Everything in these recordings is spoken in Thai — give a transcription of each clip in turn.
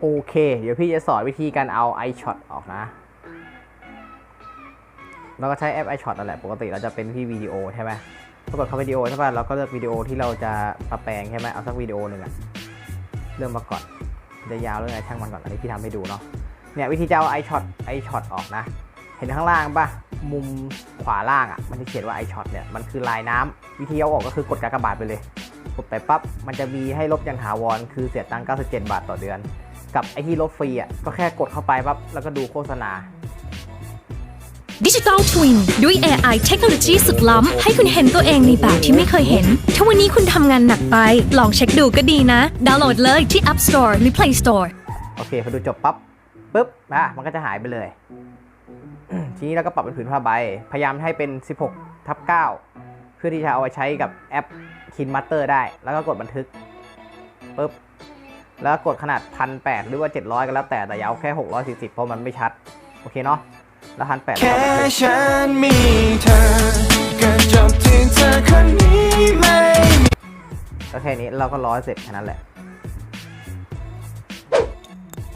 โอเค เดี๋ยวพี่จะสอนวิธีการเอา iShot ออกนะ เราก็ใช้แอป iShot นั่นแหละปกติเราจะเป็นที่วิดีโอใช่ไหมปรากฏเข้าวิดีโอใช่ป่ะเราก็เลือกวิดีโอที่เราจะประแปลงใช่ไหมเอาสักวิดีโอหนึ่งอะเริ่มมาก่อนจะยาวเรื่องอะไรช่างมันก่อนอันนี้พี่ทำให้ดูเนาะเนี่ยวิธีจะเอา iShot iShot ออกนะ เห็นข้างล่างป่ะมุมขวาล่างอะ่ะมันจะเขียนว่า iShot เนี่ยมันคือลายน้ำวิธีเอาออกก็คือกดกากบาทไปเลยกดไปปั๊บมันจะมีให้ลบอย่างถาวรคือเสียตังค์97 บาทต่อเดือน กับไอที่ลบฟรีอะก็แค่กดเข้าไปปั๊บแล้วก็ดูโฆษณาดิจิตอลทวินด้วย AI เทคโนโลยีสุดล้ำ ให้คุณเห็นตัวเองในแบบที่ไม่เคยเห็น ถ้าวันนี้คุณทำงานหนักไป ลองเช็คดูก็ดีนะ ดาวน์โหลดเลยที่ App Store หรือ Play Store โอเค พอดูจบปั๊บปุ๊บอะมันก็จะหายไปเลย ทีนี้เราก็ปรับเป็นผืนผ้าใบ พยายามให้เป็น 16 ทับ 9 เพื่อที่จะเอาไปใช้กับแอป Kin Master ได้ แล้วก็กดบันทึกปุ๊บ แล้วก็กดขนาด 1,800 หรือว่า 700 ก็แล้วแต่แต่อย่าเอาแค่ 640 เพราะมันไม่ชัด โอเคเนาะแล้ว1,800แค่ฉันมีเธอก็จบที่เธอคนนี้ไม่ก็แค่นี้เราก็ร้อยเสร็จแค่นั้นแหละ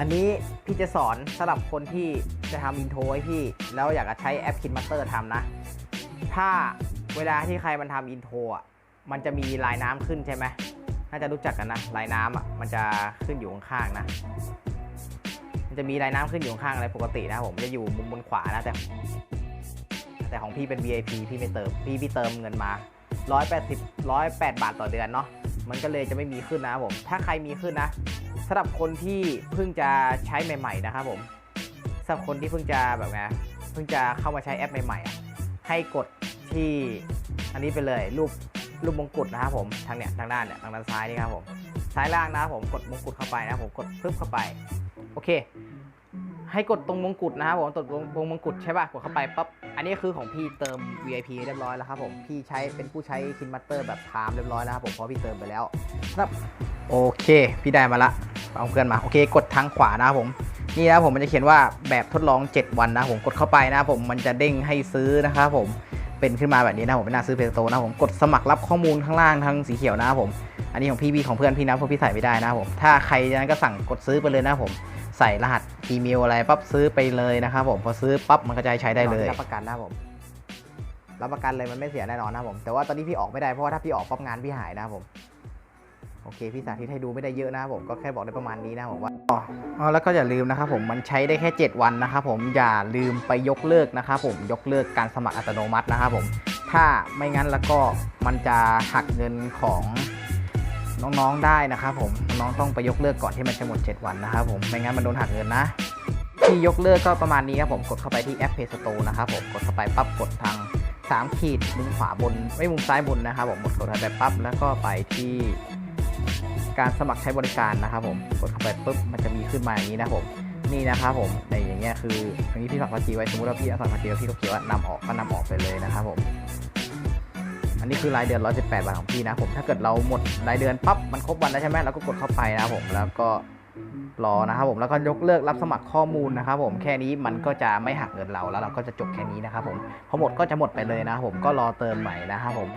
อันนี้พี่จะสอนสำหรับคนที่จะทำอินโทรให้พี่ แล้วอยากจะใช้แอป Kin Master ทำนะ ถ้าเวลาที่ใครมันทำอินโทรอะ มันจะมีลายน้ำขึ้นใช่ไหม น่าจะรู้จักกันนะลายน้ำอะมันจะขึ้นอยู่ข้างๆนะ มันจะมีลายน้ำขึ้นอยู่ข้างอะไรปกตินะผมจะอยู่มุมบนขวานะแต่ แต่ของพี่เป็น VIP พี่ไม่เติมพี่พี่เติมเงินมา 180 108 บาทต่อเดือนเนาะมันก็เลยจะไม่มีขึ้นนะผม ถ้าใครมีขึ้นนะสำหรับคนที่เพิ่งจะใช้ใหม่ ๆ นะครับผมสำหรับคนที่เพิ่งจะแบบไงเพิ่งจะเข้ามาใช้แอปใหม่ๆให้กดที่อันนี้ไปเลยรูป รูปมงกุฎนะครับผมทางเนี้ยทางด้านเนี่ยทางด้านซ้ายนี่ครับผมซ้ายล่างนะครับผมกดมงกุฎเข้าไปนะครับผมกดปึ๊บเข้าไปโอเค ให้กดตรงมงกุฎนะครับผมกดตรงมงกุฎใช่ป่ะกดเข้าไปปั๊บอันนี้คือของพี่เติม VIP เรียบร้อยแล้วครับผมพี่ใช้เป็นผู้ใช้คินมัตเตอร์แบบไทม์เรียบร้อยแล้วครับผมเพราะพี่เติมไปแล้วครับโอเค พี่ได้มาละเอาเพื่อนมาโอเค กดทางขวานะครับผมนี่นะผมมันจะเขียนว่าแบบทดลอง 7 วันนะผมกดเข้าไปนะครับผมมันจะเด้งให้ซื้อนะครับผม เป็นขึ้นมาแบบนี้นะผมเป็นหน้าซื้อเพจโตนะผมกดสมัครรับข้อมูลข้างล่างทางสีเขียวนะครับผม อันนี้ของพี่บีของเพื่อนพี่นะเพราะพี่ใส่ไม่ได้นะครับผมถ้าใครนั้นก็สั่งกดซื้อไปเลยนะครับผมใส่รหัสอีเมลอะไรปั๊บซื้อไปเลยนะครับผมพอซื้อปั๊บมันก็จะให้ใช้ได้เลยรับประกันนะครับผมรับประกันเลยมันไม่เสียแน่นอนนะครับผมแต่ว่าตอนนี้พี่ออกไม่ได้เพราะว่าถ้าพี่ออกปั๊บงานพี่หายนะครับผม โอเคพี่สาธิตให้ดูไม่ได้เยอะนะผมก็แค่บอกได้ประมาณนี้นะบผมว่าอ๋อแล้วก็อย่าลืมนะครับผมมันใช้ได้แค่ 7 วันนะครับผมอย่าลืมไปยกเลิกนะครับผมยกเลิกการสมัครอัตโนมัตินะครับผมถ้าไม่งั้นแล้วก็มันจะหักเงินของน้องๆได้นะครับผมน้องต้องไปยกเลิกก่อนที่มันจะหมด 7 วันนะครับผมไม่งั้นมันโดนหักเงินนะที่ยกเลิกก็ประมาณนี้ครับผมกดเข้าไปที่แอป Play Store นะครับผมกดเข้าไปปั๊บกดทาง3ขีดมุมขวาบนไม่มุมซ้ายบนนะครับผมกดเข้าไปปั๊บแล้วก็ไปที่ การสมัครใช้บริการนะครับผมกดเข้าไปปุ๊บมันจะมีขึ้นมาอย่างนี้นะครับผมนี่นะครับผมในอย่างเงี้ยคืออย่างนี้พี่ฝากภาษีไว้สมมติว่าพี่เอาฝากภาษีไว้พี่ก็เขียนว่านำออกก็นำออกไปเลยนะครับผมอันนี้คือรายเดือน 118 บาทของพี่นะผมถ้าเกิดเราหมดรายเดือนปั๊บมันครบวันแล้วใช่ไหมเราก็กดเข้าไปนะครับผมแล้วก็รอนะครับผมแล้วก็ยกเลิกรับสมัครข้อมูลนะครับผมแค่นี้มันก็จะไม่หักเงินเราแล้วเราก็จะจบแค่นี้นะครับผมพอหมดก็จะหมดไปเลยนะครับผมก็รอเติมใหม่นะครับผม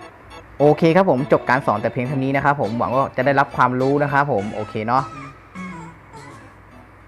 โอเคครับผมจบการสอนแต่เพียงเท่านี้นะครับผมหวังว่าจะได้รับความรู้นะครับผมโอเคเนาะ